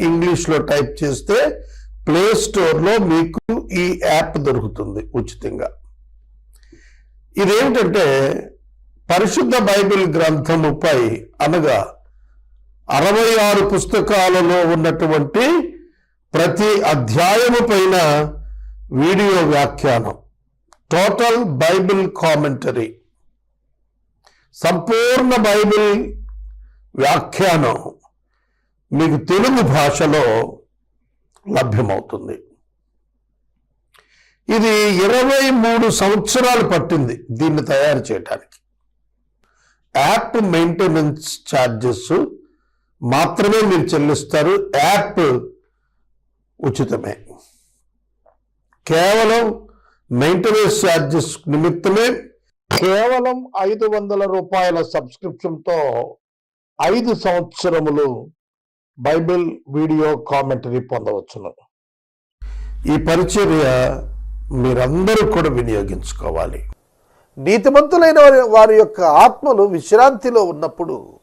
ఇంగ్లీష్లో టైప్ చేస్తే ప్లే స్టోర్లో మీకు ఈ యాప్ దొరుకుతుంది ఉచితంగా. ఇదేమిటంటే పరిశుద్ధ బైబిల్ గ్రంథముపై అనగా అరవై ఆరు పుస్తకాలలో ఉన్నటువంటి ప్రతి అధ్యాయము పైన వీడియో వ్యాఖ్యానం. టోటల్ బైబిల్ కామెంటరీ సంపూర్ణ బైబిల్ వ్యాఖ్యానం. మీకు తెలుగు భాషలో లభ్యమవుతుంది. ఇది ఇరవై మూడు సంవత్సరాలు పట్టింది దీన్ని తయారు చేయడానికి యాప్ మెయింటెనెన్స్ ఛార్జెస్ మాత్రమే మీరు చెల్లిస్తారు. యాప్ ఉచితమే. కేవలం మెయింటెనెన్స్ ఛార్జెస్ నిమిత్తమే కేవలం ఐదు వందల రూపాయల సబ్స్క్రిప్షన్తో ఐదు సంవత్సరములు బైబిల్ వీడియో కామెంటరీ పొందవచ్చును. ఈ పరిచర్య మీరందరూ కూడా వినియోగించుకోవాలి. నీతిమంతులైన వారి- వారి యొక్క ఆత్మలు విశ్రాంతిలో ఉన్నప్పుడు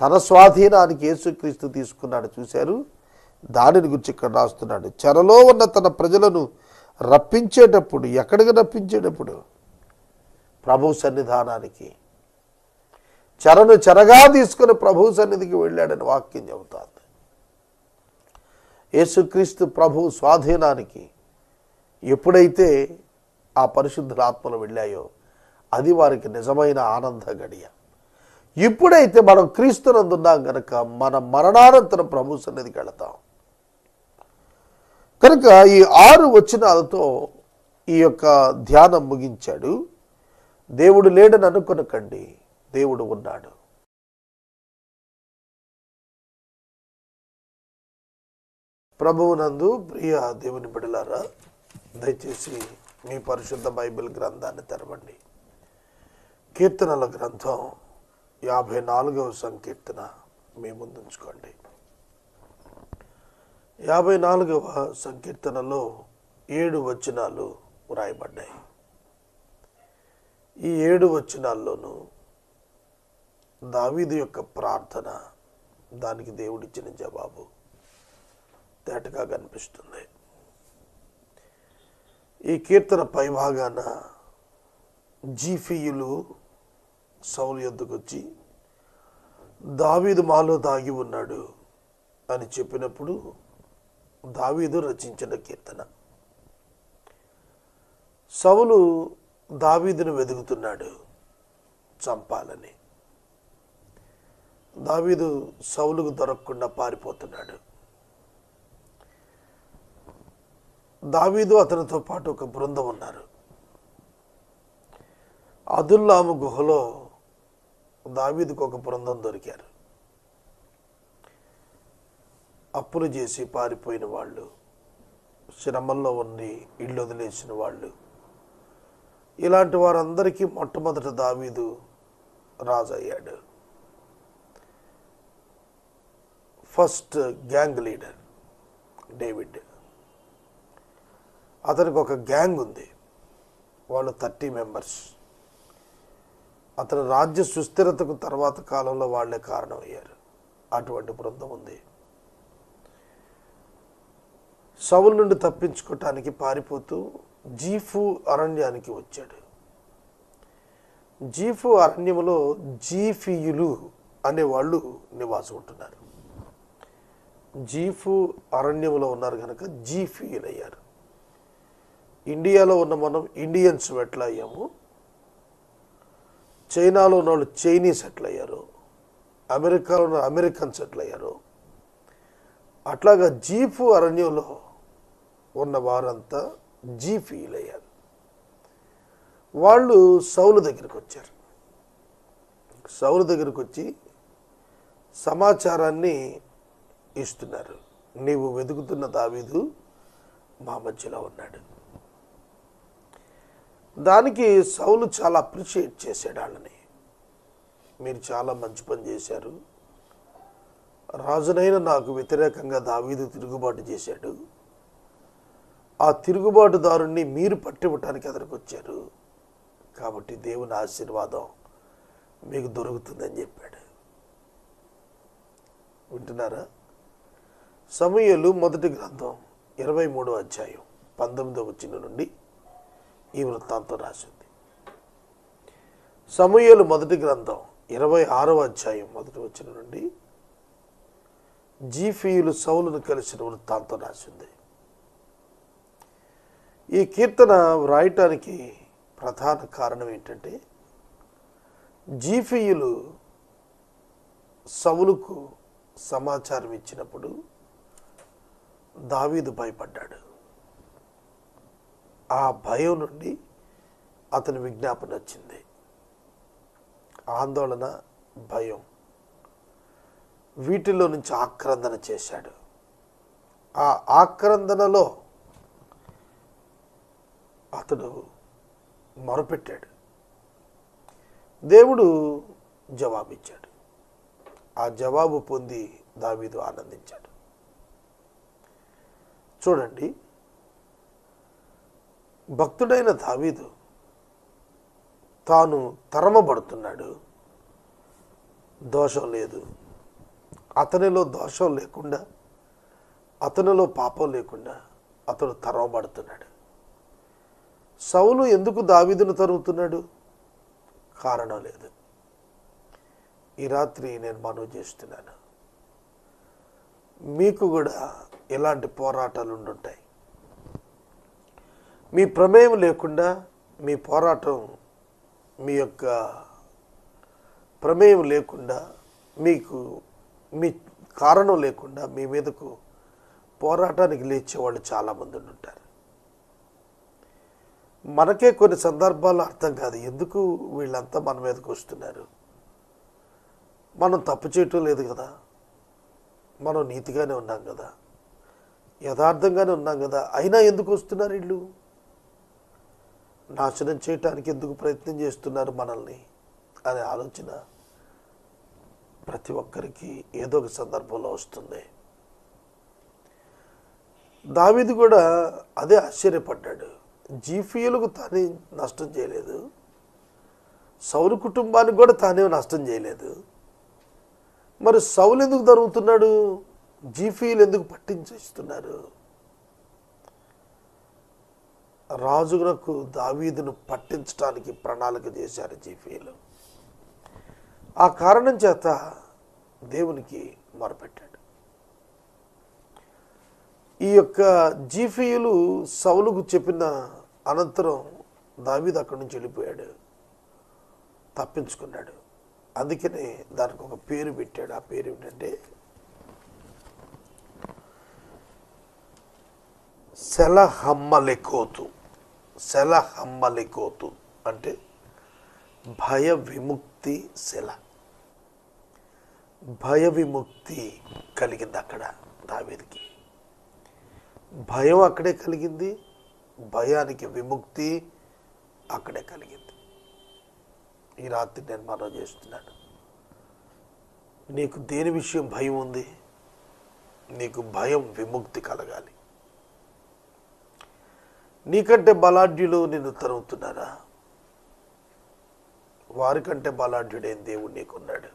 తన స్వాధీనానికి యేసుక్రీస్తు తీసుకున్నాడు చూశారు. దానిని గురించి ఇక్కడ రాస్తున్నాడు. చెరలో ఉన్న తన ప్రజలను రప్పించేటప్పుడు ఎక్కడికి రప్పించేటప్పుడు? ప్రభు సన్నిధానానికి. చెరను చెరగా తీసుకుని ప్రభు సన్నిధికి వెళ్ళాడని వాక్యం చెబుతాను యేసుక్రీస్తు ప్రభు స్వాధీనానికి ఎప్పుడైతే ఆ పరిశుద్ధుల ఆత్మలు వెళ్ళాయో అది వారికి నిజమైన ఆనంద గడియ. ఇప్పుడైతే మనం క్రీస్తునందున్నాం కనుక మన మరణానంతరం ప్రభు సన్నిధికి వెళతాం. కనుక ఈ ఆరు వచనాలతో ఈ యొక్క ధ్యానం ముగించాడు. దేవుడు లేడని అనుకొనకండి. దేవుడు ఉన్నాడు. ప్రభువునందు ప్రియ దేవుని బిడలారా దయచేసి మీ పరిశుద్ధ బైబిల్ గ్రంథాన్ని తెరవండి. కీర్తనల గ్రంథం యాభై నాలుగవ సంకీర్తన మీ ముందుంచుకోండి యాభై నాలుగవ సంకీర్తనలో ఏడు వచనాలు వ్రాయబడ్డాయి. ఈ ఏడు వచనాల్లోనూ దావీదు యొక్క ప్రార్థన దానికి దేవుడిచ్చిన జవాబు తేటగా కనిపిస్తుంది. ఈ కీర్తన పైభాగాన జీఫీయులు సౌలు యొద్దకు వచ్చి దావీదు మాలో దాగి ఉన్నాడు అని చెప్పినప్పుడు దావీదు రచించిన కీర్తన. సౌలు దావీదును వెతుకుతున్నాడు చంపాలని. దావీదు సౌలుకు దొరకకుండా పారిపోతున్నాడు. దావీదు అతనితో పాటు ఒక బృందం ఉన్నారు. అదుల్లాము గుహలో దావీదుకు ఒక బృందం దొరికారు. అప్పులు చేసి పారిపోయిన వాళ్ళు శ్రమల్లో ఉండి ఇళ్ళు వదిలేసిన వాళ్ళు ఇలాంటి వారందరికీ మొట్టమొదట దావీదు రాజు అయ్యాడు. First gang leader David. అతనికి ఒక గ్యాంగ్ ఉంది. వాళ్ళు థర్టీ మెంబర్స్. అతను రాజ్య సుస్థిరతకు తర్వాత కాలంలో వాళ్ళే కారణమయ్యారు. అటువంటి బృందం ఉంది. సౌలు నుండి తప్పించుకోవటానికి పారిపోతూ జీఫు అరణ్యానికి వచ్చాడు. జీఫు అరణ్యములో అనే అనేవాళ్ళు నివాసం ఉంటున్నారు. జీఫు అరణ్యంలో ఉన్నారు కనుక జీఫీయులు అయ్యారు ఇండియాలో ఉన్న మనం ఇండియన్స్ ఎట్లా అయ్యాము చైనాలో ఉన్న వాళ్ళు చైనీస్ ఎట్లా అయ్యారు అమెరికాలో ఉన్న అమెరికన్స్ ఎట్లా అయ్యారు అట్లాగా జీఫు అరణ్యంలో ఉన్న వారంతా జీఫీయులు అయ్యారు వాళ్ళు సౌలు దగ్గరికి వచ్చారు. సౌలు దగ్గరికి వచ్చి సమాచారాన్ని ఇస్తున్నారు. నీవు వెతుకుతున్న దావీదు మా మధ్యలో ఉన్నాడు. దానికి సౌలు చాలా అప్రిషియేట్ చేశాడు వాళ్ళని. మీరు చాలా మంచి పని చేశారు. రాజునైన నాకు వ్యతిరేకంగా దావీదు తిరుగుబాటు చేశాడు. ఆ తిరుగుబాటుదారుణ్ణి మీరు పట్టివ్వటానికి ఎదురుకొచ్చారు కాబట్టి దేవుని ఆశీర్వాదం మీకు దొరుకుతుందని చెప్పాడు. వింటున్నారా? సమయలు మొదటి గ్రంథం ఇరవై మూడవ అధ్యాయం పంతొమ్మిదవ వచ్చిన నుండి ఈ వృత్తాంతం రాసింది. సమయలు మొదటి గ్రంథం ఇరవై ఆరవ అధ్యాయం మొదటి వచ్చిన నుండి జీఫీయులు సౌలును కలిసిన వృత్తాంతం రాసింది. ఈ కీర్తన వ్రాయటానికి ప్రధాన కారణం ఏంటంటే జీఫీయులు సౌలుకు సమాచారం ఇచ్చినప్పుడు దావీదు భయపడ్డాడు. ఆ భయం నుండి అతని విజ్ఞాపన వచ్చింది. ఆందోళన భయం. వీటిలో నుంచి ఆక్రందన చేశాడు. ఆ ఆక్రందనలో అతడు మొరపెట్టాడు. దేవుడు జవాబిచ్చాడు. ఆ జవాబు పొంది దావీదు ఆనందించాడు. చూడండి. భక్తుడైన దావీదు తాను తరమబడుతున్నాడు. దోషం లేదు. అతనిలో దోషం లేకుండా అతనిలో పాపం లేకుండా అతడు తరవబడుతున్నాడు సౌలు ఎందుకు దావీదును తరుగుతున్నాడు కారణం లేదు. ఈ రాత్రి నేను మనవి చేస్తున్నాను. మీకు కూడా ఇలాంటి పోరాటాలు ఉండుంటాయి. మీ ప్రమేయం లేకుండా మీ పోరాటం మీ యొక్క ప్రమేయం లేకుండా మీకు మీ కారణం లేకుండా మీ మీదకు పోరాటానికి లేచేవాళ్ళు చాలామంది ఉంటారు మనకే కొన్ని సందర్భాల్లో అర్థం కాదు. ఎందుకు వీళ్ళంతా మన మీదకు వస్తున్నారు? మనం తప్పు చేయటం లేదు కదా? మనం నీతిగానే ఉన్నాం కదా. యథార్థంగానే ఉన్నాం కదా. అయినా ఎందుకు వస్తున్నారు వీళ్ళు నాశనం చేయటానికి ఎందుకు ప్రయత్నం చేస్తున్నారు మనల్ని? అనే ఆలోచన ప్రతి ఒక్కరికి ఏదో ఒక సందర్భంలో వస్తుంది. దావిది కూడా అదే ఆశ్చర్యపడ్డాడు. జీఫీయులకు తానే నష్టం చేయలేదు. సౌరు కుటుంబానికి కూడా తానే నష్టం చేయలేదు. మరి సౌలు ఎందుకు జరుగుతున్నాడు జీఫీలు ఎందుకు పట్టించేస్తున్నారు? రాజునకు దావీదును పట్టించడానికి ప్రణాళిక చేశారు జీఫీలు. ఆ కారణం చేత దేవునికి మొరపెట్టాడు. ఈ యొక్క జీఫీయులు సౌలుకు చెప్పిన అనంతరం దావీదు అక్కడి నుంచి వెళ్ళిపోయాడు. తప్పించుకున్నాడు. అందుకనే దానికి ఒక పేరు పెట్టాడు. ఆ పేరు ఏంటంటే సెలహమ్మలెకోతు. సెలహమ్మలెకోతు అంటే భయ విముక్తి శిల భయ విముక్తి కలిగింది అక్కడ దావేదికి. భయం అక్కడే కలిగింది భయానికి విముక్తి అక్కడే కలిగింది. ఈ రాత్రి నేను చేస్తున్నాడు చేస్తున్నాను. నీకు దేని విషయం భయం ఉంది? నీకు భయం విముక్తి కలగాలి. నీకంటే బలాఢ్యులు నిన్ను తరుగుతున్నారా వారికంటే బలాఢ్యుడైన దేవుడు నీకున్నాడు.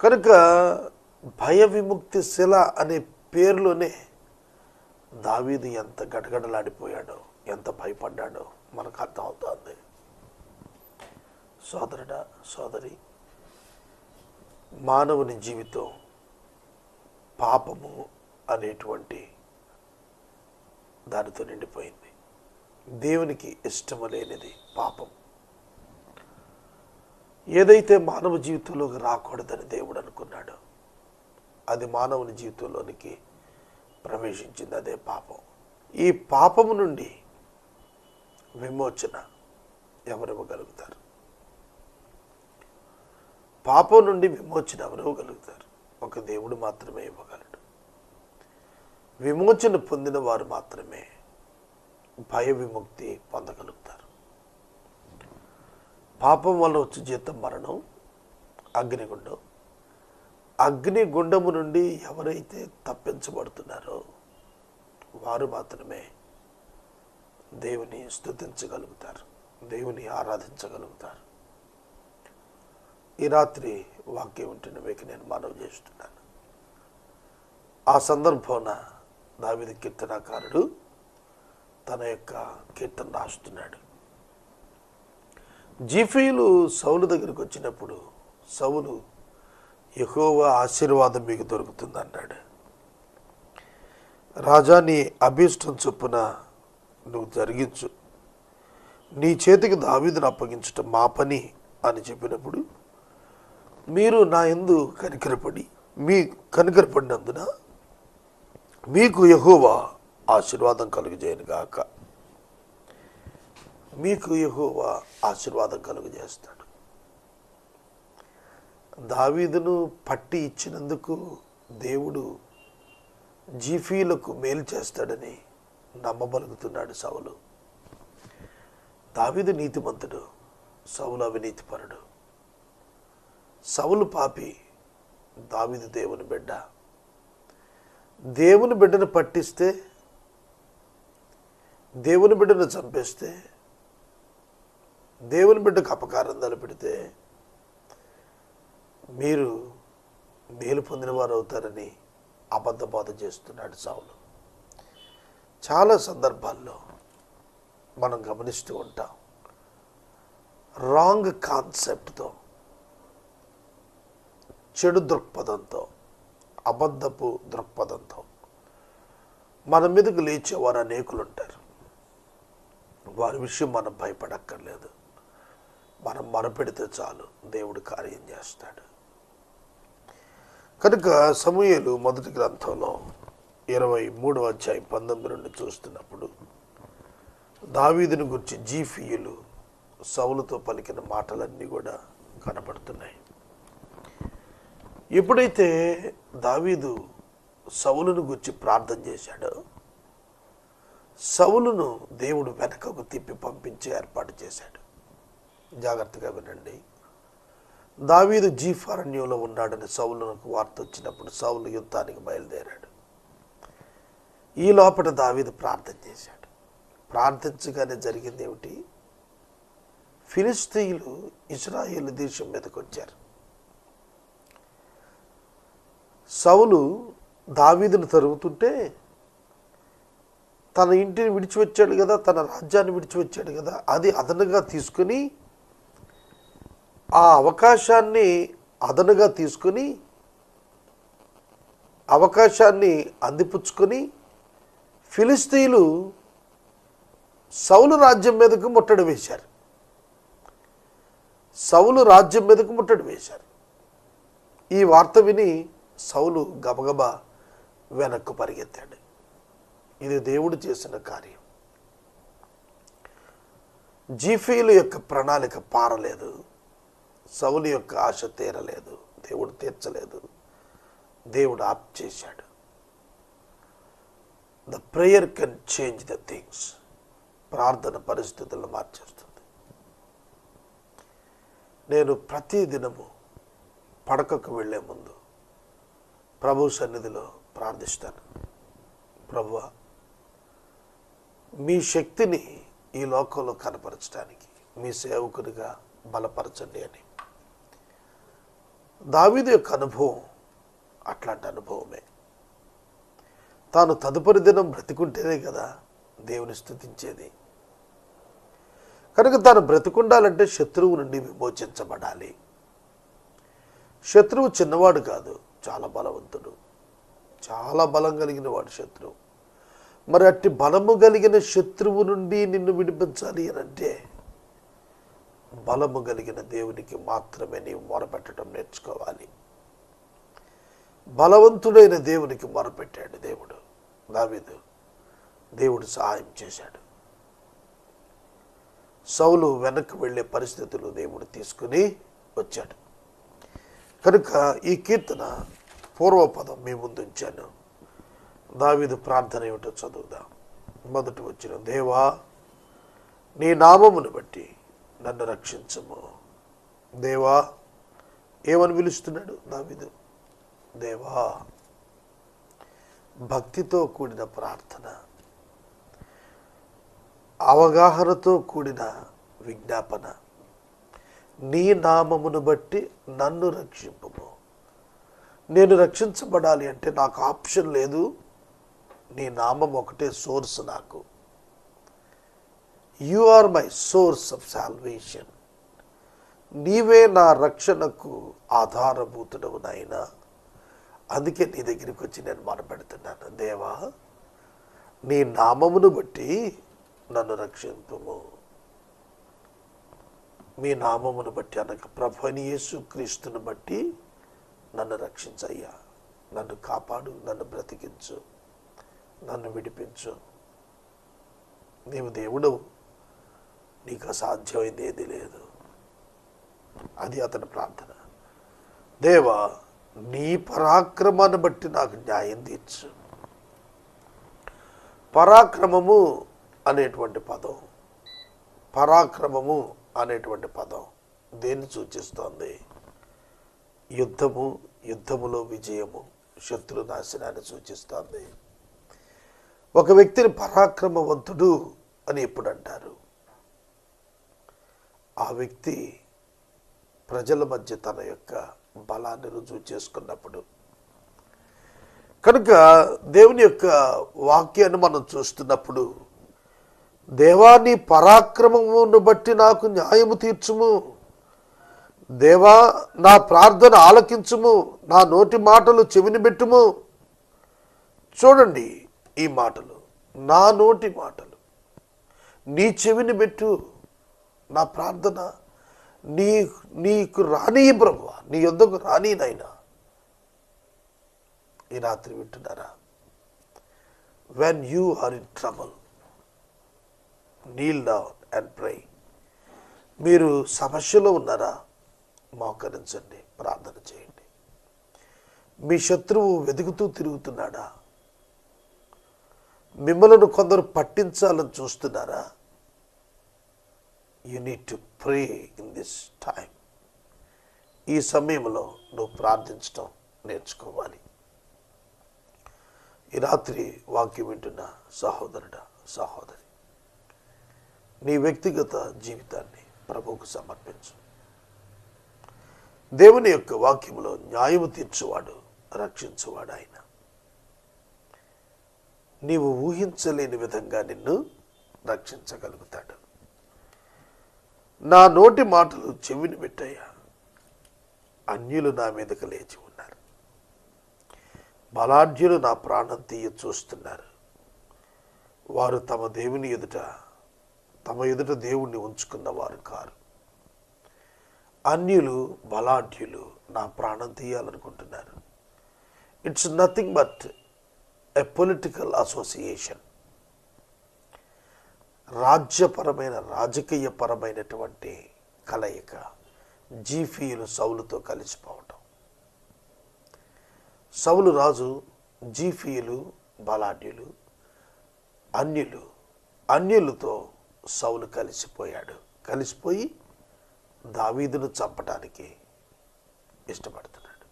కనుక భయ విముక్తి శిల అనే పేరులోనే దావీదు ఎంత గడగడలాడిపోయాడో ఎంత భయపడ్డాడో మనకు అర్థమవుతోంది. సోదరుడ సోదరి మానవుని జీవితం పాపము అనేటువంటి దానితో నిండిపోయింది. దేవునికి ఇష్టము లేనిది పాపం. ఏదైతే మానవ జీవితంలోకి రాకూడదని దేవుడు అనుకున్నాడో అది మానవుని జీవితంలోనికి ప్రవేశించింది అదే పాపం. ఈ పాపము నుండి విమోచన ఎవరివ్వగలుగుతారు? పాపం నుండి విమోచన ఎవరు ఒక దేవుడు మాత్రమే ఇవ్వగలడు. విమోచన పొందిన వారు మాత్రమే భయ విముక్తి పొందగలుగుతారు. పాపం వల్ల వచ్చే జీతం మరణం అగ్నిగుండం. అగ్నిగుండము నుండి ఎవరైతే తప్పించబడుతున్నారో వారు మాత్రమే దేవుని స్తుతించగలుగుతారు. దేవుని ఆరాధించగలుగుతారు. ఈ రాత్రి వాక్యం ఉంటున్న మీకు నేను మనవి చేస్తున్నాను. ఆ సందర్భాన దావిద కీర్తనాకారుడు తన యొక్క కీర్తన రాస్తున్నాడు. జీఫీలు సౌలు దగ్గరికి వచ్చినప్పుడు సౌలు ఎక్కువ ఆశీర్వాదం మీకు దొరుకుతుంది అన్నాడు రాజా నీ అభీష్టం చొప్పున నువ్వు జరిగించు. నీ చేతికి దావీదును అప్పగించటం మా పని అని చెప్పినప్పుడు మీరు నా ఎందు కనికరపడి మీ కనికరపడినందున మీకు యహోవా ఆశీర్వాదం కలుగజేయను గాక. మీకు యహోవా ఆశీర్వాదం కలుగజేస్తాడు. దావీదును పట్టి ఇచ్చినందుకు దేవుడు జీఫీలకు మేలు చేస్తాడని నమ్మబలుగుతున్నాడు సౌలు. దావీదు నీతిమంతుడు సౌలు అవినీతిపరుడు. సవులు పాపి దావిది దేవుని బిడ్డ. దేవుని బిడ్డను పట్టిస్తే దేవుని బిడ్డను చంపేస్తే దేవుని బిడ్డకు అపకారం తలపెడితే మీరు మేలు పొందిన వారు అవుతారని అబద్ధబోధ చేస్తున్నాడు సావులు చాలా సందర్భాల్లో మనం గమనిస్తూ ఉంటాం. రాంగ్ కాన్సెప్ట్తో చెడు దృక్పథంతో అబద్ధపు దృక్పథంతో మన మీదకు లేచేవారు అనేకులు ఉంటారు వారి విషయం మనం భయపడక్కర్లేదు. మనం మనపెడితే చాలు దేవుడు కార్యం చేస్తాడు. కనుక సమూహలు మొదటి గ్రంథంలో ఇరవై మూడవ అధ్యాయం పంతొమ్మిది నుండి చూస్తున్నప్పుడు దావీదుని గురించి జీఫీయులు సౌలుతో పలికిన మాటలన్నీ కూడా కనపడుతున్నాయి ఎప్పుడైతే దావీదు సౌలును గురించి ప్రార్థన చేశాడో సౌలును దేవుడు వెనకకు తిప్పి పంపించి ఏర్పాటు చేశాడు. జాగ్రత్తగా వినండి. దావీదు జీఫారణ్యంలో ఉన్నాడని సౌలునకు వార్త వచ్చినప్పుడు సౌలు యుద్ధానికి బయలుదేరాడు. ఈ లోపల దావీదు ప్రార్థన చేశాడు. ప్రార్థించగానే జరిగింది ఏమిటి? ఫిలిస్తీయులు ఇజ్రాయేల్ దేశం మీదకి వచ్చారు సౌలు దావీదును తరుగుతుంటే తన ఇంటిని విడిచివచ్చాడు కదా తన రాజ్యాన్ని విడిచి వచ్చాడు కదా అది అదనుగా తీసుకుని ఆ అవకాశాన్ని అదనుగా తీసుకుని అవకాశాన్ని అందిపుచ్చుకొని ఫిలిస్తీన్లు సౌలు రాజ్యం మీదకు ముట్టడి వేశారు. సౌలు రాజ్యం మీదకు ముట్టడి వేశారు. ఈ వార్త విని సౌలు గబగబా వెనక్కు పరిగెత్తాడు. ఇది దేవుడు చేసిన కార్యం. జీఫీలు యొక్క ప్రణాళిక పారలేదు. సౌలు యొక్క ఆశ తీరలేదు. దేవుడు తీర్చలేదు. దేవుడు ఆప్ చేశాడు. The prayer can change the things ప్రార్థన పరిస్థితులను మార్చేస్తుంది. నేను ప్రతి దినము పడకకు వెళ్ళే ముందు ప్రభు సన్నిధిలో ప్రార్థిస్తాను. ప్రభు మీ శక్తిని ఈ లోకంలో కనపరచడానికి మీ సేవకునిగా బలపరచండి అని. దావిది యొక్క అనుభవం అట్లాంటి అనుభవమే. తాను తదుపరి దినం బ్రతికుంటేనే కదా దేవుని స్థుతించేది. కనుక తాను బ్రతికుండాలంటే శత్రువు నుండి విమోచించబడాలి. శత్రువు చిన్నవాడు కాదు. చాలా బలవంతుడు. చాలా బలం కలిగిన వాడు శత్రువు. మరి అట్టి బలము కలిగిన శత్రువు నుండి నిన్ను విడిపించాలి అని అంటే బలము కలిగిన దేవునికి మాత్రమే నీవు మొరపెట్టడం నేర్చుకోవాలి. బలవంతుడైన దేవునికి మొరపెట్టాడు దేవుడు. దావీదు దేవుడు సహాయం చేశాడు. సౌలు వెనక్కి వెళ్ళే పరిస్థితులు దేవుడు తీసుకుని వచ్చాడు. కనుక ఈ కీర్తన పూర్వపదం మీ ముందుంచాను దావిదు ప్రార్థన ఏమిటో చదువుదాం. మొదటి వచ్చిన దేవా నీ నామమును బట్టి నన్ను రక్షించము. దేవా ఏమని పిలుస్తున్నాడు దావిదు? దేవా భక్తితో కూడిన ప్రార్థన అవగాహనతో కూడిన విజ్ఞాపన నీ నామమును బట్టి నన్ను రక్షింపము. నేను రక్షించబడాలి అంటే నాకు ఆప్షన్ లేదు. నీ నామం ఒకటే సోర్స్ నాకు. You are my source of salvation. నీవే నా రక్షణకు ఆధారభూతుడవు నాయన. అందుకే నీ దగ్గరికి వచ్చి నేను మొరపెడుతున్నాను. దేవా నీ నామమును బట్టి నన్ను రక్షింపుము. మీ నామమును బట్టి అనగా ప్రభనియేసు యేసు క్రీస్తుని బట్టి నన్ను రక్షించయ్యా. నన్ను కాపాడు నన్ను బ్రతికించు నన్ను విడిపించు. నీవు దేవుడు నీకు అసాధ్యమైంది ఏది లేదు. అది అతని ప్రార్థన. దేవా నీ పరాక్రమాన్ని బట్టి నాకు న్యాయం తీర్చు. పరాక్రమము అనేటువంటి పదం. పరాక్రమము అనేటువంటి పదం దేన్ని సూచిస్తోంది? యుద్ధము యుద్ధములో విజయము శత్రు నాశనాన్ని సూచిస్తోంది. ఒక వ్యక్తిని పరాక్రమవంతుడు అని ఎప్పుడు అంటారు? ఆ వ్యక్తి ప్రజల మధ్య తన యొక్క బలాన్ని రుజువు చేసుకున్నప్పుడు. కనుక దేవుని యొక్క వాక్యాన్ని మనం చూస్తున్నప్పుడు దేవా నీ పరాక్రమమును బట్టి నాకు న్యాయము తీర్చుము. దేవా నా ప్రార్థన ఆలకించుము. నా నోటి మాటలు చెవిని పెట్టుము. చూడండి ఈ మాటలు. నా నోటి మాటలు. నీ చెవిని పెట్టు. నా ప్రార్థన. నీ నీకు రాని ప్రభు నీ యొద్దకు రాని నాయనా. ఈ రాత్రి వింటున్నారా? When you are in trouble kneel down and pray మీరు సమస్యలో ఉన్నారా? మోకరించండి ప్రార్థన చేయండి. మీ శత్రువు వెతుకుతూ తిరుగుతున్నాడా? మిమ్మలను కొందరు పట్టించాలని చూస్తున్నారా? You need to pray in this time ఈ సమయంలో నువ్వు ప్రార్థించటం నేర్చుకోవాలి. ఈ రాత్రి వాక్యం వింటున్న సహోదరుడ సహోదరి నీ వ్యక్తిగత జీవితాన్ని ప్రభువుకు సమర్పించు. దేవుని యొక్క వాక్యంలో న్యాయము తీర్చువాడు రక్షించువాడు ఆయన. నీవు ఊహించలేని విధంగా నిన్ను రక్షించగలుగుతాడు. నా నోటి మాటలు చెవిని పెట్టయ్యా. అన్యులు నా మీదకు లేచి ఉన్నారు. బలాఢ్యులు నా ప్రాణం తీయ చూస్తున్నారు. వారు తమ దేవుని ఎదుట తమ ఎదుట దేవుణ్ణి ఉంచుకున్న వారు కారు. అన్యులు బలాఢ్యులు నా ప్రాణం తీయాలనుకుంటున్నారు. It's nothing but a political association రాజ్యపరమైన రాజకీయపరమైనటువంటి కలయిక జీఫీలు సౌలుతో కలిసిపోవటం. సౌలు రాజు జీఫీలు బలాఢ్యులు అన్యులు అన్యులతో సౌలు కలిసిపోయాడు. కలిసిపోయి దావీదును చంపడానికి ఇష్టపడుతున్నాడు.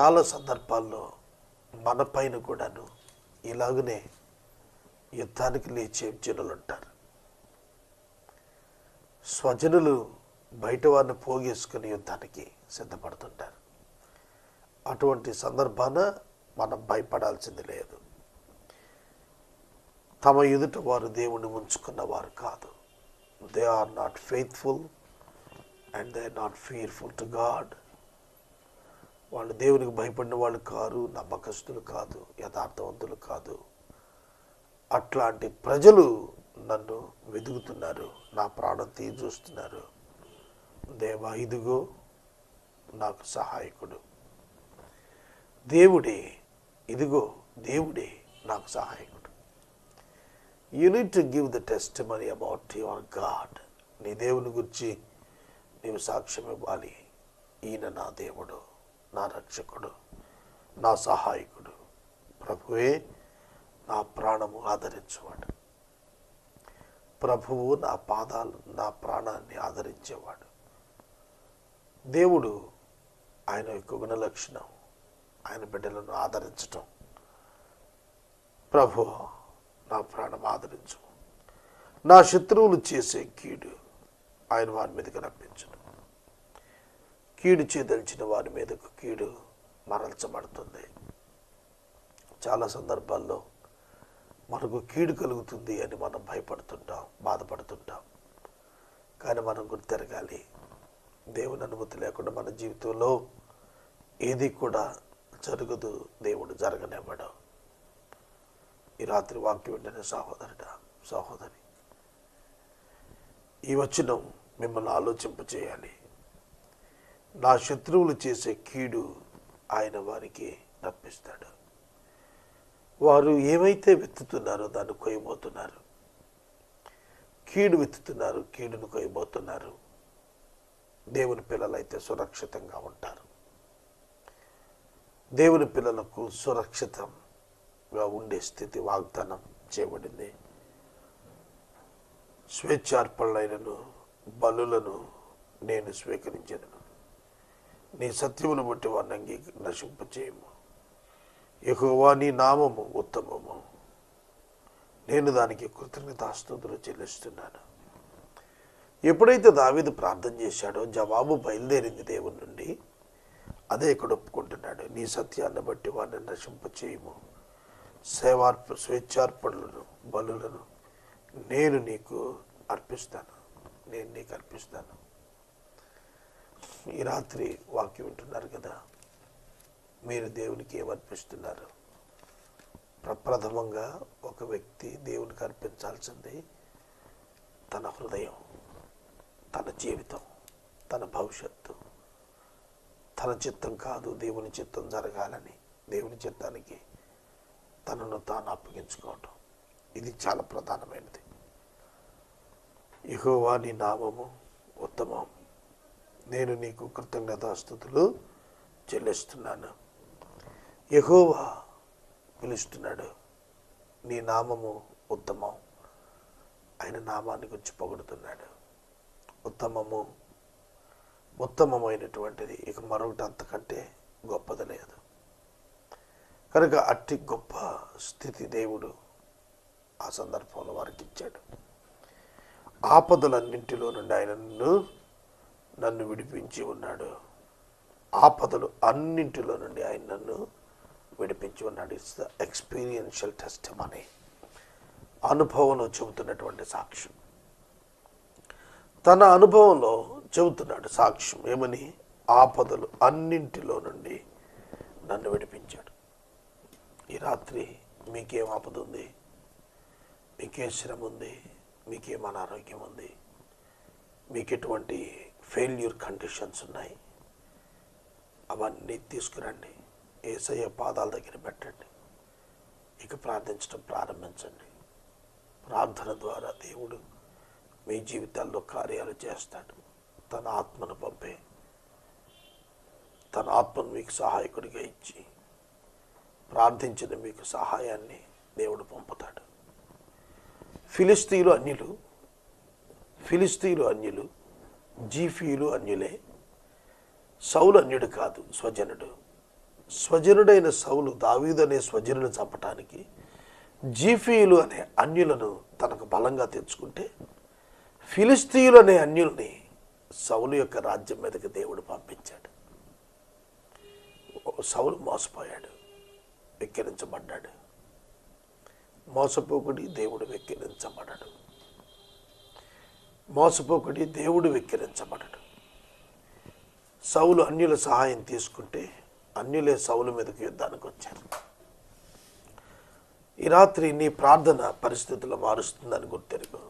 చాలా సందర్భాల్లో మన పైన కూడాను ఇలాగనే యుద్ధానికి లేచే జనులు ఉంటారు స్వజనులు బయట వారిని పోగేసుకుని యుద్ధానికి సిద్ధపడుతుంటారు. అటువంటి సందర్భాన మనం భయపడాల్సింది లేదు. తమ ఎదుట వారు దేవుణ్ణి ఉంచుకున్న వారు కాదు. They are not faithful and they are not fearful to God వాళ్ళు దేవునికి భయపడిన వాళ్ళు కారు నమ్మకస్తులు కాదు యథార్థవంతులు కాదు. అట్లాంటి ప్రజలు నన్ను వెతుకుతున్నారు నా ప్రాణం తీయి చూస్తున్నారు దేవా ఇదిగో నాకు సహాయకుడు. దేవుడే ఇదిగో దేవుడే నాకు సహాయకుడు. You need to give the testimony about your God నీ దేవుని గురించి నీవు సాక్ష్యం ఇవ్వాలి. ఈయన నా దేవుడు నా రక్షకుడు నా సహాయకుడు. ప్రభువే నా ప్రాణము ఆదరించేవాడు. ప్రభువు నా పాదాలు నా ప్రాణాన్ని ఆదరించేవాడు. దేవుడు ఆయన యొక్క గుణలక్షణం ఆయన బిడ్డలను ఆదరించటం. ప్రభు నా ప్రాణం ఆదరించు. నా శత్రువులు చేసే కీడు ఆయన వారి మీదకి రప్పించను. కీడు చేదలిచిన వారి మీదకు కీడు మరల్చబడుతుంది. చాలా సందర్భాల్లో మనకు కీడు కలుగుతుంది అని మనం భయపడుతుంటాం బాధపడుతుంటాం. కానీ మనం గుర్తెరగాలి దేవుని అనుమతి లేకుండా మన జీవితంలో ఏది కూడా జరగదు దేవుడు జరగనివ్వడం. ఈ రాత్రి వాక్యం వెంటనే సహోదరుడ సహోదరి. ఈ వచనం మిమ్మల్ని ఆలోచింపచేయాలి. నా శత్రువులు చేసే కీడు ఆయన వారికి రప్పిస్తాడు వారు ఏమైతే విత్తుతున్నారో దాన్ని కొయ్యబోతున్నారు. కీడు విత్తుతున్నారు కీడును కొయ్యబోతున్నారు. దేవుని పిల్లలైతే సురక్షితంగా ఉంటారు. దేవుని పిల్లలకు సురక్షితం ఉండే స్థితి వాగ్దానం చేయబడింది. స్వేచ్ఛార్పణలైనను బలులను నేను స్వీకరించను. నీ సత్యమును బట్టి వారిని అంగీ నశింపచేయము. యెహోవా నీ నామము ఉత్తమము. నేను దానికి కృతజ్ఞతాస్తుతులు చెల్లిస్తున్నాను. ఎప్పుడైతే దావీదు ప్రార్థన చేశాడో జవాబు బయలుదేరింది దేవుని నుండి అదే ఇక్కడ ఒప్పుకుంటున్నాడు. నీ సత్యాన్ని బట్టి వారిని నశింపచేయము. సేవార్ప స్వేచ్ఛార్పణలను బలులను నేను నీకు అర్పిస్తాను. నేను నీకు అర్పిస్తాను. ఈ రాత్రి వాక్యం వింటున్నారు కదా మీరు దేవునికి ఏమర్పిస్తున్నారు ప్రప్రథమంగా ఒక వ్యక్తి దేవునికి అర్పించాల్సింది తన హృదయం తన జీవితం తన భవిష్యత్తు. తన చిత్తం కాదు దేవుని చిత్తం జరగాలని దేవుని చిత్తానికి తనను తాను అప్పగించుకోవటం. ఇది చాలా ప్రధానమైనది. యహోవా నీ నామము ఉత్తమం. నేను నీకు కృతజ్ఞతాస్థుతులు చెల్లిస్తున్నాను. యహోవా పిలుస్తున్నాడు నీ నామము ఉత్తమం. ఆయన నామాన్ని గురించి పొగుడుతున్నాడు. ఉత్తమము ఉత్తమమైనటువంటిది. ఇక మరొకటి అంతకంటే గొప్పది లేదు. కనుక అట్టి గొప్ప స్థితి దేవుడు ఆ సందర్భంలో వారికి ఇచ్చాడు ఆపదలన్నింటిలో నుండి ఆయన నన్ను నన్ను విడిపించి ఉన్నాడు. ఆపదలు అన్నింటిలో నుండి ఆయన నన్ను విడిపించి ఉన్నాడు. ఇట్స్ ద ఎక్స్పీరియన్షియల్ టెస్ట్ అని అనుభవంలో చెబుతున్నటువంటి సాక్ష్యం. తన అనుభవంలో చెబుతున్నాడు సాక్ష్యం ఏమని? ఆపదలు అన్నింటిలో నుండి నన్ను విడిపించాడు. ఈ రాత్రి మీకేం ఆపదుంది? మీకే శ్రమ ఉంది మీకేం అనారోగ్యం ఉంది మీకు ఎటువంటి ఫెయిల్యూర్ కండిషన్స్ ఉన్నాయి? అవన్నీ తీసుకురండి. ఏసయ్య పాదాల దగ్గర పెట్టండి. ఇక ప్రార్థించడం ప్రారంభించండి. ప్రార్థన ద్వారా దేవుడు మీ జీవితాల్లో కార్యాలు చేస్తాడు. తన ఆత్మను పంపే తన ఆత్మను మీకు సహాయకుడిగా ఇచ్చి ప్రార్థించిన మీకు సహాయాన్ని దేవుడు పంపుతాడు. ఫిలిస్తీయులు అన్యులు ఫిలిస్తీయులు అన్యులు జీఫీలు అన్యులే సౌలు అన్యుడు కాదు స్వజనుడు. స్వజనుడైన సౌలు దావీదు అనే స్వజనుని చంపటానికి జీఫీయులు అనే అన్యులను తనకు బలంగా తెచ్చుకుంటే ఫిలిస్తీయులు అనే అన్యుల్ని సౌలు యొక్క రాజ్యం మీదకి దేవుడు పంపించాడు. సౌలు మోసపోయాడు. వెక్కిరించబడ్డాడు. మోసపోకుడి దేవుడు వెక్కిరించబడడు మోసపోకుడి దేవుడు వెక్కిరించబడడు సౌలు అన్యుల సహాయం తీసుకుంటే అన్యులే సౌలు మీదకి యుద్ధానికి వచ్చారు. ఈ రాత్రి నీ ప్రార్థన పరిస్థితులు మారుస్తుందని గుర్తెరుగు.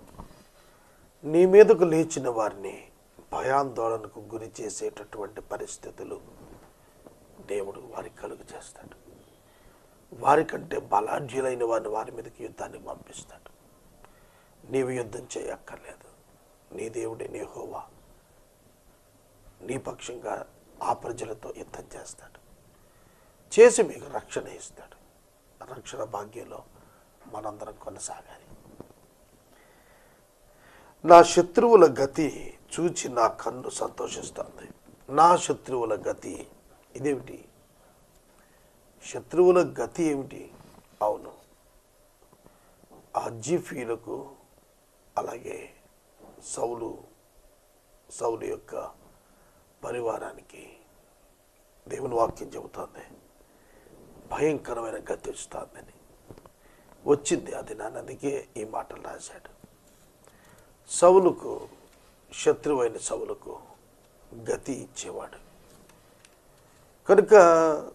నీ మీదకు లేచిన వారిని భయాందోళనకు గురి చేసేటటువంటి పరిస్థితులు దేవుడు వారికి కలుగు చేస్తాడు. వారికంటే బలాఢ్యులైన వారిని వారి మీదకి యుద్ధానికి పంపిస్తాడు. నీవు యుద్ధం చేయక్కర్లేదు. నీ దేవుడి నీ హోవా నీ పక్షంగా ఆ ప్రజలతో యుద్ధం చేస్తాడు. చేసి మీకు రక్షణ ఇస్తాడు. రక్షణ భాగ్యంలో మనందరం కొనసాగాలి. నా శత్రువుల గతి చూచి నా కన్ను సంతోషిస్తుంది. నా శత్రువుల గతి ఇదేమిటి? శత్రువుల గతి ఏమిటి? అవును. ఆ అలాగే సౌలు సౌలు యొక్క పరివారానికి దేవుని వాక్యం చెబుతోంది. భయంకరమైన గతి వస్తుందని. వచ్చింది అది నాన్నదికే ఈ మాటలు రాశాడు. సవులకు శత్రువైన సవులకు గతి ఇచ్చేవాడు. కనుక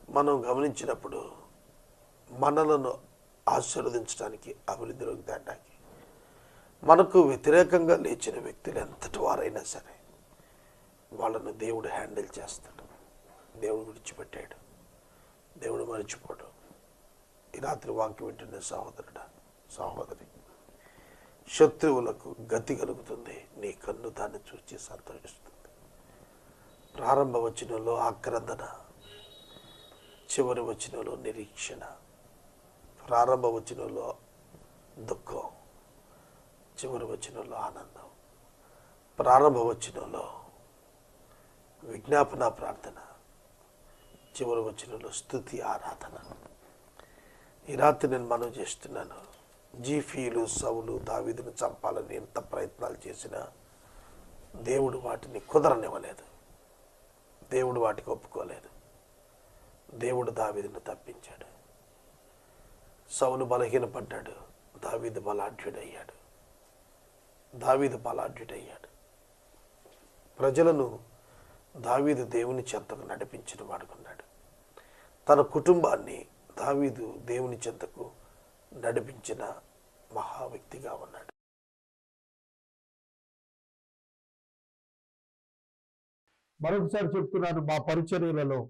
మనం గమనించినప్పుడు మనలను ఆశీర్వదించడానికి అభివృద్ధిలోకి తేటానికి మనకు వ్యతిరేకంగా లేచిన వ్యక్తులు ఎంతటి వారైనా సరే వాళ్ళను దేవుడు హ్యాండిల్ చేస్తాడు. దేవుడు విడిచిపెట్టాడు. దేవుడు మరిచిపోడు. ఈ రాత్రి వాక్యం వింటున్న సహోదరుడ సహోదరి శత్రువులకు గతి కలుగుతుంది. నీ కన్ను దాన్ని చూసి సంతోషిస్తుంది. ప్రారంభ వచనంలో ఆక్రందన చివరి వచనంలో నిరీక్షణ ప్రారంభ వచనంలో దుఃఖం చివరి వచనంలో ఆనందం ప్రారంభ వచనంలో విజ్ఞాపన ప్రార్థన చివరి వచనంలో స్థుతి ఆరాధన. ఈ రాత్రి నేను మనం చేస్తున్నాను. జీఫీలు సవులు దావీదును చంపాలని ఎంత ప్రయత్నాలు చేసినా దేవుడు వాటిని కుదరనివ్వలేదు. దేవుడు వాటికి ఒప్పుకోలేదు. దేవుడు దావీదును తప్పించాడు. సౌలు బలహీనపడ్డాడు. దావీదు బలాఢ్యుడయ్యాడు. దావీదు బలాఢ్యుడయ్యాడు. ప్రజలను దావీదు దేవుని చెంతకు నడిపించిన వాడుకున్నాడు తన కుటుంబాన్ని దావీదు దేవుని చెంతకు నడిపించిన మహా వ్యక్తిగా ఉన్నాడు. మరొకసారి చెప్తున్నాను మా పరిచర్యలలో